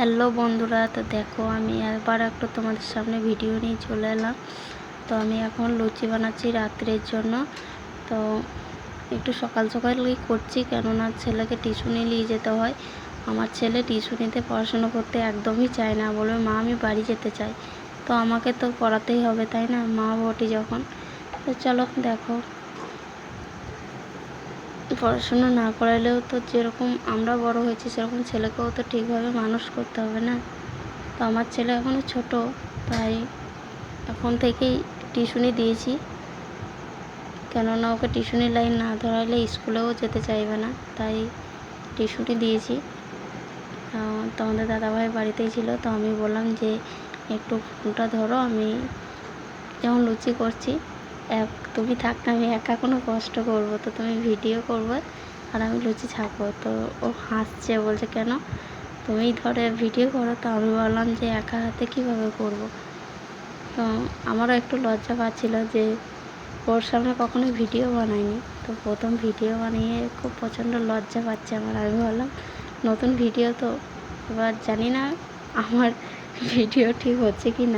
Hello বন্ধুরা, তো দেখো আমি একবার একটু তোমাদের সামনে ভিডিও নিয়ে চলে এলাম। তো আমি এখন লুচি বানাচ্ছি রাত্রের জন্য। তো একটু সকাল সকালই করছি, কেননা ছেলেকে টিউশনি নিয়ে যেতে হয়। আমার ছেলে টিউশনিতে পড়াশোনা করতে একদমই চায় না বলবে মা আমি বাড়ি যেতে চাই। তো আমাকে তো পড়াতেই হবে, তাই না? মা বটি যখন। তো চলো দেখো। পড়াশুনো না করালেও তো যেরকম আমরা বড় হয়েছি, সেরকম ছেলেকেও তো ঠিকভাবে মানুষ করতে হবে না। তো আমার ছেলে এখনও ছোট, তাই এখন থেকেই টিউশনি দিয়েছি। কেননা ওকে টিউশনি লাইন না ধরালে স্কুলেও যেতে চাইবে না, তাই টিউশনি দিয়েছি। তো আমাদের দাদাভাই বাড়িতেই ছিল, তো আমি বললাম যে, একটু ফোনটা ধরো, আমি যেমন লুচি করছি তুমি থাকতে আমি একা কোনো কষ্ট করব, তো তুমি ভিডিও করবে, আর আমি লুচি ছাপবো তো ও হাসছে, বলছে, কেন? তুমি ধরে ভিডিও করো, তো আমি বললাম যে একা হাতে কীভাবে করব? তো আমারও একটু লজ্জা পাচ্ছিল যে ওর সামনে কখনো ভিডিও বানাইনি। তো প্রথম ভিডিও বানিয়ে খুব প্রচণ্ড লজ্জা পাচ্ছে আমার। আমি বললাম, নতুন ভিডিও তো, এবার জানি না আমার ভিডিও ঠিক হচ্ছে কি না